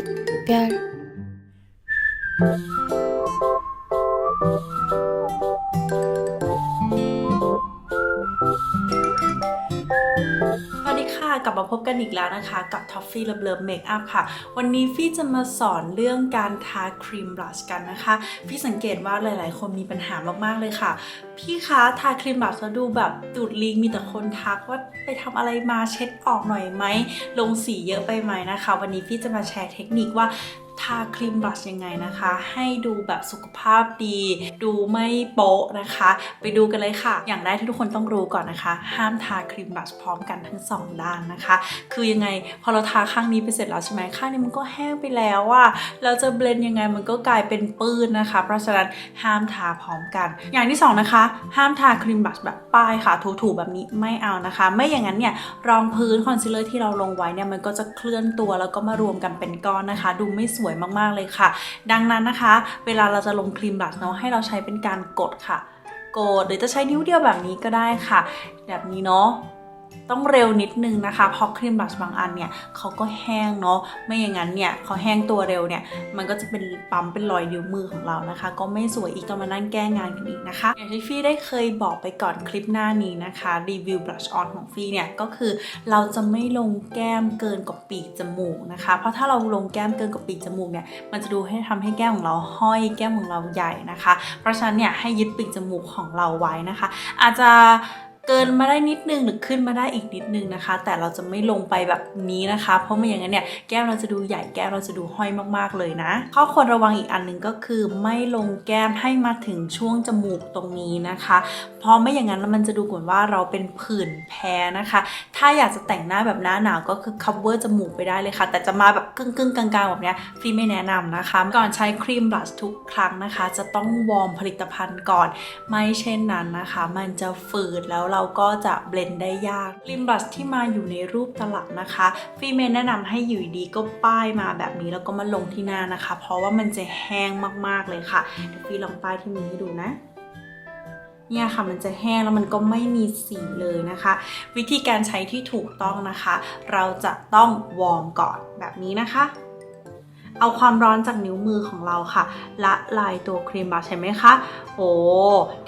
샛별. กลับมาพบกันอีกแล้วนะคะกับท็อฟฟี่เลิฟเลิฟเมคอัพค่ะ วันนี้ฟี่จะมาสอนเรื่องการทาครีมบลัชกันนะคะ พี่สังเกตว่าหลาย ๆ คนมีปัญหามาก ๆ เลยค่ะ พี่คะทาครีมบลัชแล้วดูแบบดูดลิงมีแต่คนทักว่าไปทำอะไรมาเช็ดออกหน่อยไหมลงสีเยอะไปไหมนะคะ วันนี้พี่จะมาแชร์เทคนิคว่า ทาครีมบลัชยังไงนะคะ ให้ดูแบบสุขภาพดี ดูไม่โป๊ะนะคะ ไปดูกันเลยค่ะ อย่างแรกที่ทุกคนต้องรู้ก่อนนะคะ ห้ามทาครีมบลัชพร้อมกันทั้งสองด้านนะคะ คือยังไงพอเราทาข้างนี้ไปเสร็จแล้วใช่ไหมข้างนี้มันก็แห้งไปแล้วอะเราจะเบลนยังไงมันก็กลายเป็นปื้นนะคะ เพราะฉะนั้นห้ามทาพร้อมกัน อย่างที่สองนะคะ ห้ามทาครีมบลัชแบบป้ายค่ะถูๆแบบนี้ไม่เอานะคะ ไม่อย่างนั้นเนี่ยรองพื้นคอนซีลเลอร์ที่เราลงไว้เนี่ยมันก็จะเคลื่อนตัวแล้วก็มารวมกันเป็นก้อนนะคะ ดูไม่สวยมากๆเลยค่ะ ดังนั้นนะคะ เวลาเราจะลงครีมบลัชเนาะให้เราใช้เป็นการกดค่ะ กดหรือจะใช้นิ้วเดียวแบบนี้ก็ได้ค่ะ แบบนี้เนาะ ต้องเร็วนิดนึงนะคะ เพราะครีมบลัชบางอันเนี่ยเขาก็แห้งเนาะไม่อย่างนั้นเนี่ยเขาแห้งตัวเร็วเนี่ยมันก็จะเป็นปั๊มเป็นรอยนิ้วมือของเรานะคะ ก็ไม่สวยอีกต้องมานั่งแก้งานกันอีกนะคะอย่างที่ฟี่ได้เคยบอกไปก่อนคลิปหน้านี้นะคะรีวิวบลัชออนของฟี่เนี่ยก็คือเราจะไม่ลงแก้มเกินกว่าปีกจมูกนะคะ เพราะถ้าเราลงแก้มเกินกว่าปีกจมูกเนี่ยมันจะดูให้ทำให้แก้มของเราห้อยแก้มของเราใหญ่นะคะ เพราะฉะนั้นเนี่ยให้ยึดปีกจมูกของเราไว้นะคะ อาจจะ เกินมาได้นิดนึงหรือขึ้นมาได้อีกนิดนึงนะคะ แต่เราจะไม่ลงไปแบบนี้นะคะ เพราะไม่อย่างนั้นเนี่ยแก้มเราจะดูใหญ่แก้มเราจะดูห้อยมากๆเลยนะ ข้อควรระวังอีกอันหนึงก็คือไม่ลงแก้มให้มาถึงช่วงจมูกตรงนี้นะคะ เพราะไม่อย่างนั้นมันจะดูเหมือนว่าเราเป็นผื่นแพ้นะคะ ถ้าอยากจะแต่งหน้าแบบหน้าหนาวก็คือ cover จมูกไปได้เลยค่ะ แต่จะมาแบบกึ่งๆกลางๆแบบเนี้ยฟีไม่แนะนำนะคะ ก่อนใช้ครีมบลัชทุกครั้งนะคะ จะต้องวอร์มผลิตภัณฑ์ก่อน ไม่เช่นนั้นนะคะ มันจะฝืดแล้วเราก็จะเบลนด์ได้ยากครีมบลัชที่มาอยู่ในรูปตลับนะคะฟีเมแนะนำให้อยู่ดีก็ป้ายมาแบบนี้แล้วก็มาลงที่หน้านะคะ เพราะว่ามันจะแห้งมากๆเลยค่ะเดี๋ยวฟีลองป้ายที่มือให้ดูนะ เนี่ยค่ะมันจะแห้งแล้วมันก็ไม่มีสีเลยนะคะ วิธีการใช้ที่ถูกต้องนะคะ เราจะต้องวอร์มก่อนแบบนี้นะคะ เอาความร้อนจากนิ้วมือของเราค่ะ ละลายตัวครีมบาใช่ไหมคะ โอ้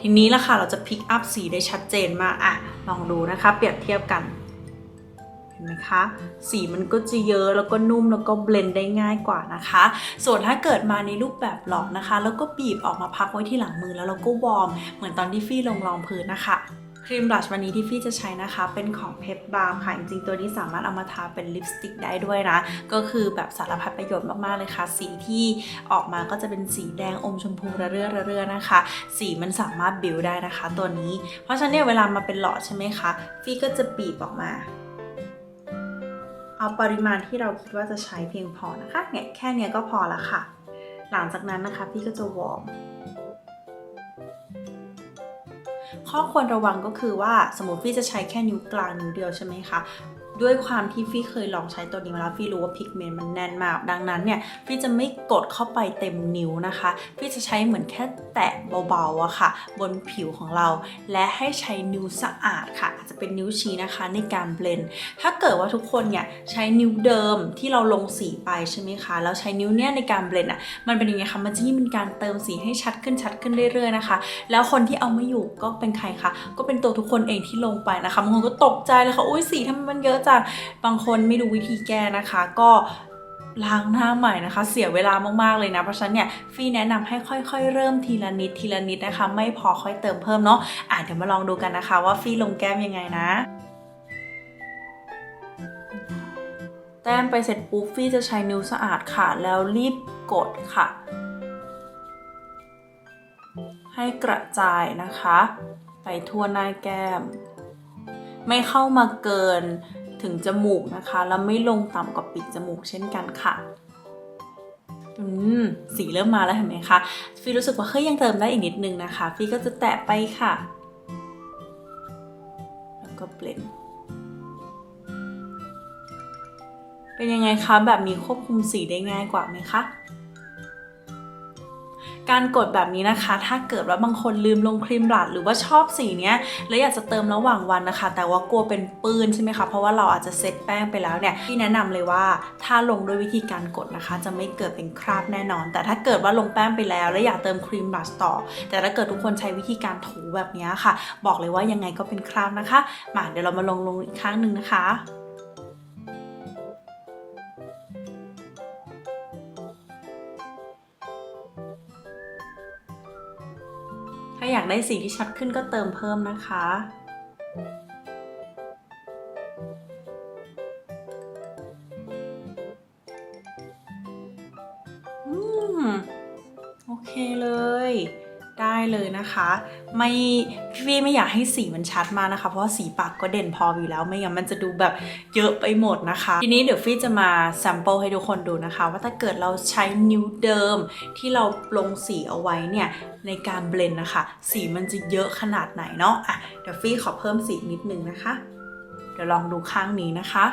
ทีนี้ละค่ะเราจะพิกอัพสีได้ชัดเจนมากอะลองดูนะคะ เปรียบเทียบกัน ไหมคะ สีมันก็จะเยอะแล้วก็นุ่มแล้วก็เบลนด์ได้ง่ายกว่านะคะ ส่วนถ้าเกิดมาในรูปแบบหลอดนะคะ แล้วก็บีบออกมาพักไว้ที่หลังมือแล้วเราก็วอร์มเหมือนตอนที่ฟี่ลงรองพื้นนะคะครีมบลัชวันนี้ที่ฟี่จะใช้นะคะ เป็นของเพปบาร์มค่ะ จริงๆตัวนี้สามารถเอามาทาเป็นลิปสติกได้ด้วยนะ ก็คือแบบสารพัดประโยชน์มากๆเลยค่ะ สีที่ออกมาก็จะเป็นสีแดงอมชมพูระเรื่อระเรื่อนะคะ สีมันสามารถบิวได้นะคะ ตัวนี้ เพราะฉะนั้นเนี่ยเวลามาเป็นหลอดใช่ไหมคะ ฟี่ก็จะบีบออกมา เอาปริมาณที่เราคิดว่าจะใช้เพียงพอนะคะเนี่ยแค่เนี้ยก็พอละค่ะ หลังจากนั้นนะคะพี่ก็จะวอร์มข้อควรระวังก็คือว่าสมมติพี่จะใช้แค่นิ้วกลางนิ้วเดียวใช่ไหมคะ ด้วยความที่ฟี่เคยลองใช้ตัวนี้มาแล้วฟี่รู้ว่าพิกเมนต์มันแน่นมาก ดังนั้นเนี่ยฟี่จะไม่กดเข้าไปเต็มนิ้วนะคะฟี่จะใช้เหมือนแค่แตะเบาๆอะค่ะ บนผิวของเรา และให้ใช้นิ้วสะอาดค่ะ อาจจะเป็นนิ้วชี้นะคะในการเบลนด์ถ้าเกิดว่าทุกคนเนี่ยใช้นิ้วเดิมที่เราลงสีไปใช่ไหมคะแล้วใช้นิ้วเนี้ยในการเบลนด์อะมันเป็นยังไงคะมันจะยิ่งเป็นการเติมสีให้ชัดขึ้นชัดขึ้นเรื่อยๆนะคะ แล้วคนที่เอาไม่อยู่ก็เป็นใครคะก็เป็นตัวทุกคนเองที่ลงไปนะคะบางคนก็ตกใจเลยค่ะอุ้ยสีทำไมมันเยอะจังบางคนไม่รู้วิธีแก้นะคะ ก็ล้างหน้าใหม่นะคะ เสียเวลามากๆเลยนะ เพราะฉะนั้นเนี่ยฟี่แนะนำให้ค่อยๆ เริ่มทีละนิดทีละนิดนะคะ ไม่พอค่อยเติมเพิ่มเนาะอะเดี๋ยวมาลองดูกันนะคะ ว่าฟี่ลงแก้มยังไงนะแต้มไปเสร็จปุ๊บฟี่จะใช้นิ้วสะอาดค่ะ แล้วรีบกดค่ะ ให้กระจายนะคะ ไปทั่วหน้าแก้ม ไม่เข้ามาเกิน ถึงจมูกนะคะ แล้วไม่ลงต่ำกว่าปีกจมูกเช่นกันค่ะอืมสีเริ่มมาแล้วเห็นไหมคะฟีรู้สึกว่าเฮ้ยยังเติมได้อีกนิดนึงนะคะ ฟีก็จะแตะไปค่ะ แล้วก็เบลนด์เป็นยังไงคะ แบบนี้ควบคุมสีได้ง่ายกว่าไหมคะ การกดแบบนี้นะคะ ถ้าเกิดว่าบางคนลืมลงครีมบลัชหรือว่าชอบสีเนี้ยแล้วอยากจะเติมระหว่างวันนะคะ แต่ว่ากลัวเป็นปืนใช่ไหมคะเพราะว่าเราอาจจะเซตแป้งไปแล้วเนี่ยพี่แนะนำเลยว่าถ้าลงด้วยวิธีการกดนะคะ จะไม่เกิดเป็นคราบแน่นอน แต่ถ้าเกิดว่าลงแป้งไปแล้ว แล้วอยากเติมครีมบลัชต่อ แต่ถ้าเกิดทุกคนใช้วิธีการถูแบบนี้ค่ะ บอกเลยว่ายังไงก็เป็นคราบนะคะมาเดี๋ยวเรามาลงลงอีกครั้งหนึ่งนะคะากได้สีที่ชัดขึ้นก็เติมเพิ่มนะคะ อืม โอเคเลย ได้เลยนะคะ ไม่พี่ไม่อยากให้สีมันชัดมากนะคะ เพราะว่าสีปากก็เด่นพออยู่แล้วไม่งั้นมันจะดูแบบเยอะไปหมดนะคะ ทีนี้เดี๋ยวฟี่จะมาแซมเปิลให้ทุกคนดูนะคะ ว่าถ้าเกิดเราใช้นิ้วเดิมที่เราลงสีเอาไว้เนี่ยในการเบลนด์นะคะ สีมันจะเยอะขนาดไหนเนาะอะเดี๋ยวฟี่ขอเพิ่มสีนิดนึงนะคะ เดี๋ยวลองดูข้างนี้นะคะ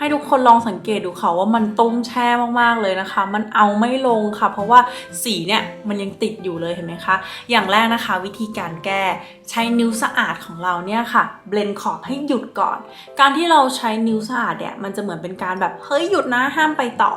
ให้ทุกคนลองสังเกตดูค่ะว่ามันต้มแช่มากๆเลยนะคะ มันเอาไม่ลงค่ะ เพราะว่าสีเนี่ยมันยังติดอยู่เลยเห็นไหมคะ อย่างแรกนะคะวิธีการแก้ใช้นิ้วสะอาดของเราเนี่ยค่ะเบลนขอบให้หยุดก่อน การที่เราใช้นิ้วสะอาดเนี่ยมันจะเหมือนเป็นการแบบเฮ้ยหยุดนะห้ามไปต่อ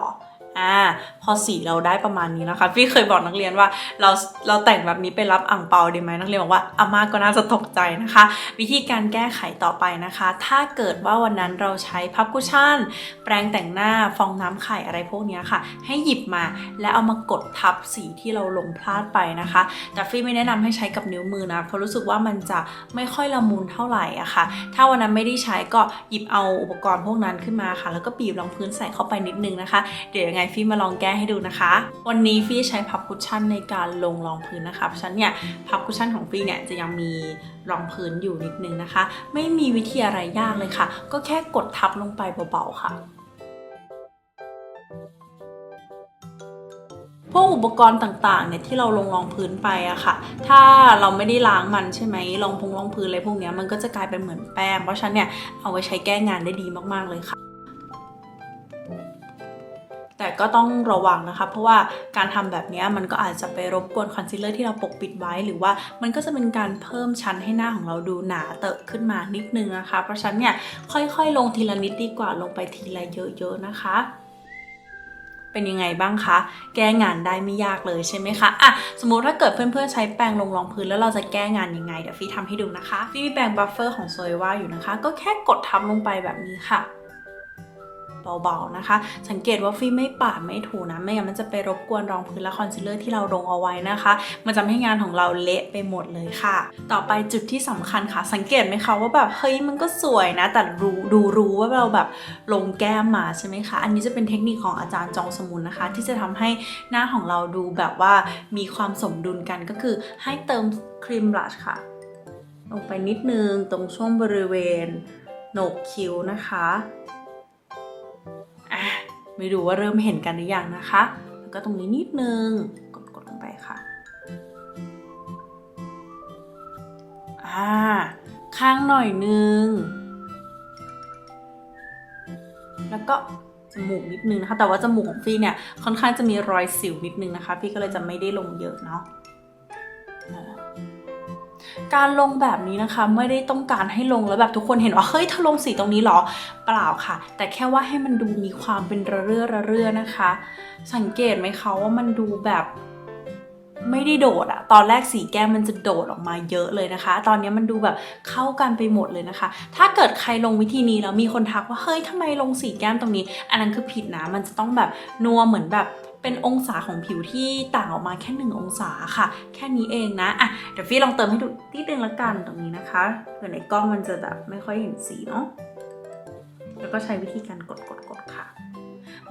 อ่าพอสีเราได้ประมาณนี้นะคะพี่เคยบอกนักเรียนว่าเราเราแต่งแบบนี้ไปรับอ่างเปาดีไหมนักเรียนบอกว่าอาม่าก็น่าจะตกใจนะคะ วิธีการแก้ไขต่อไปนะคะ ถ้าเกิดว่าวันนั้นเราใช้พับคุชชั่น แปรงแต่งหน้าฟองน้ำไข่อะไรพวกนี้ค่ะ ให้หยิบมาแล้วเอามากดทับสีที่เราลงพลาดไปนะคะ แต่ฟี่ไม่แนะนำให้ใช้กับนิ้วมือนะเพราะรู้สึกว่ามันจะไม่ค่อยละมุนเท่าไหร่อะค่ะ ถ้าวันนั้นไม่ได้ใช้ก็หยิบเอาอุปกรณ์พวกนั้นขึ้นมาค่ะ แล้วก็บีบรองพื้นใส่เข้าไปนิดนึงนะคะ เดี๋ยวยังไงฟี่มาลองแก้ให้ดูนะคะ วันนี้ฟี่ใช้พับคุชชั่นในการลงรองพื้นนะคะ เพราะฉะนั้นเนี่ยพับคุชชั่นของฟี่เนี่ยจะยังมีรองพื้นอยู่นิดนึงนะคะ ไม่มีวิธีอะไรยากเลยค่ะ ก็แค่กดทับลงไปเบาๆค่ะพวกอุปกรณ์ต่างๆเนี่ยที่เราลงรองพื้นไปอะค่ะ ถ้าเราไม่ได้ล้างมันใช่ไหมรองพงรองพื้นอะไรพวกเนี้ยมันก็จะกลายเป็นเหมือนแป้ง เพราะฉะนั้นเนี่ยเอาไว้ใช้แก้งานได้ดีมากๆเลยค่ะ แต่ก็ต้องระวังนะคะ เพราะว่าการทำแบบนี้มันก็อาจจะไปรบกวนคอนซีลเลอร์ที่เราปกปิดไว้ หรือว่ามันก็จะเป็นการเพิ่มชั้นให้หน้าของเราดูหนาเตอะขึ้นมานิดนึงนะคะ เพราะฉะนั้นเนี่ยค่อยๆ ลงทีละนิดดีกว่าลงไปทีละเยอะๆนะคะเป็นยังไงบ้างคะ แก้งานได้ไม่ยากเลยใช่ไหมคะอะสมมุติถ้าเกิดเพื่อนๆใช้แปรงลงรองพื้นแล้วเราจะแก้งานยังไง เดี๋ยวฟี่ทำให้ดูนะคะ ฟี่มีแปรงบัฟเฟอร์ของโซยว่าอยู่นะคะ ก็แค่กดทับลงไปแบบนี้ค่ะ เบาๆนะคะ สังเกตว่าฟี่ไม่ปาดไม่ถูนะ ไม่งั้นมันจะไปรบกวนรองพื้นและคอนซีลเลอร์ที่เราลงเอาไว้นะคะ มันจะทำให้งานของเราเละไปหมดเลยค่ะ ต่อไปจุดที่สำคัญค่ะ สังเกตไหมคะว่าแบบเฮ้ยมันก็สวยนะ แต่รู้ดูรู้ว่าเราแบบลงแก้มมาใช่ไหมคะ อันนี้จะเป็นเทคนิคของอาจารย์จองสมุนนะคะ ที่จะทำให้หน้าของเราดูแบบว่ามีความสมดุลกันก็คือให้เติมครีมบลัชค่ะ ลงไปนิดนึงตรงช่วงบริเวณโหนกคิ้วนะคะ ไม่รู้ว่าเริ่มเห็นกันหรือยังนะคะ แล้วก็ตรงนี้นิดนึง กดกดลงไปค่ะ อ่า ข้างหน่อยนึง แล้วก็จมูกนิดนึงนะคะ แต่ว่าจมูกของฟี่เนี่ยค่อนข้างจะมีรอยสิวนิดนึงนะคะ พี่ก็เลยจะไม่ได้ลงเยอะเนาะ การลงแบบนี้นะคะ ไม่ได้ต้องการให้ลงแล้วแบบทุกคนเห็นว่าเฮ้ยเธอลงสีตรงนี้เหรอ เปล่าค่ะ แต่แค่ว่าให้มันดูมีความเป็นระเรื่อระเรื่อนะคะ สังเกตไหมคะว่ามันดูแบบไม่ได้โดดอะตอนแรกสีแก้มมันจะโดดออกมาเยอะเลยนะคะ ตอนนี้มันดูแบบเข้ากันไปหมดเลยนะคะ ถ้าเกิดใครลงวิธีนี้แล้วมีคนทักว่าเฮ้ยทำไมลงสีแก้มตรงนี้ อันนั้นคือผิดนะ มันจะต้องแบบนัวเหมือนแบบ เป็นองศาของผิวที่ต่างออกมาแค่หนึ่งองศาค่ะ แค่นี้เองนะอะเดี๋ยวฟี่ลองเติมให้ดูนิดนึงละกันตรงนี้นะคะเผื่อในกล้องมันจะแบบไม่ค่อยเห็นสีเนาะแล้วก็ใช้วิธีการกดกดกดค่ะ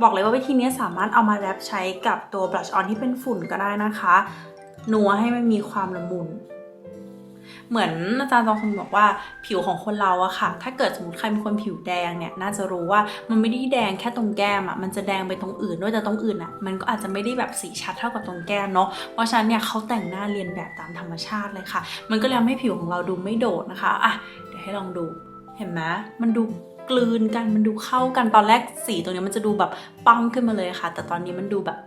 บอกเลยว่าวิธีนี้สามารถเอามาแรปใช้กับตัวบลัชออนที่เป็นฝุ่นก็ได้นะคะนัวให้มันมีความละมุน เหมือนอาจารย์จองคนบอกว่าผิวของคนเราอะค่ะ ถ้าเกิดสมมติใครเป็นคนผิวแดงเนี่ยน่าจะรู้ว่ามันไม่ได้แดงแค่ตรงแก้มอะมันจะแดงไปตรงอื่นด้วยแต่ตรงอื่นอะมันก็อาจจะไม่ได้แบบสีชัดเท่ากับตรงแก้มเนาะเพราะฉะนั้นเนี่ยเขาแต่งหน้าเรียนแบบตามธรรมชาติเลยค่ะ มันก็เลยทำให้ผิวของเราดูไม่โดดนะคะอะเดี๋ยวให้ลองดูเห็นไหมมันดู กลืนกันมันดูเข้ากันตอนแรกสีตรงนี้มันจะดูแบบปังขึ้นมาเลยค่ะ แต่ตอนนี้มันดูแบบ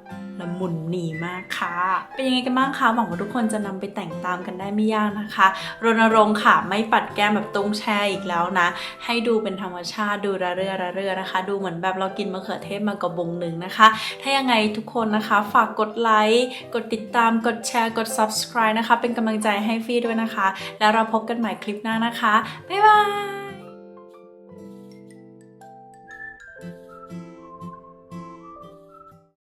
ละมุนหนีมากค่ะ เป็นยังไงกันบ้างคะหวังว่าทุกคนจะนำไปแต่งตามกันได้ไม่ยากนะคะ รณรงค์ค่ะไม่ปัดแก้มแบบตุ้งแช่อีกแล้วนะ ให้ดูเป็นธรรมชาติดูระเรื่อระเรื่อนะคะ ดูเหมือนแบบเรากินมะเขือเทศมากระบงหนึ่งนะคะ ถ้ายังไงทุกคนนะคะ ฝากกดไลค์กดติดตามกดแชร์กด subscribe นะคะ เป็นกำลังใจให้ฟี่ด้วยนะคะ แล้วเราพบกันใหม่คลิปหน้านะคะบ๊ายบาย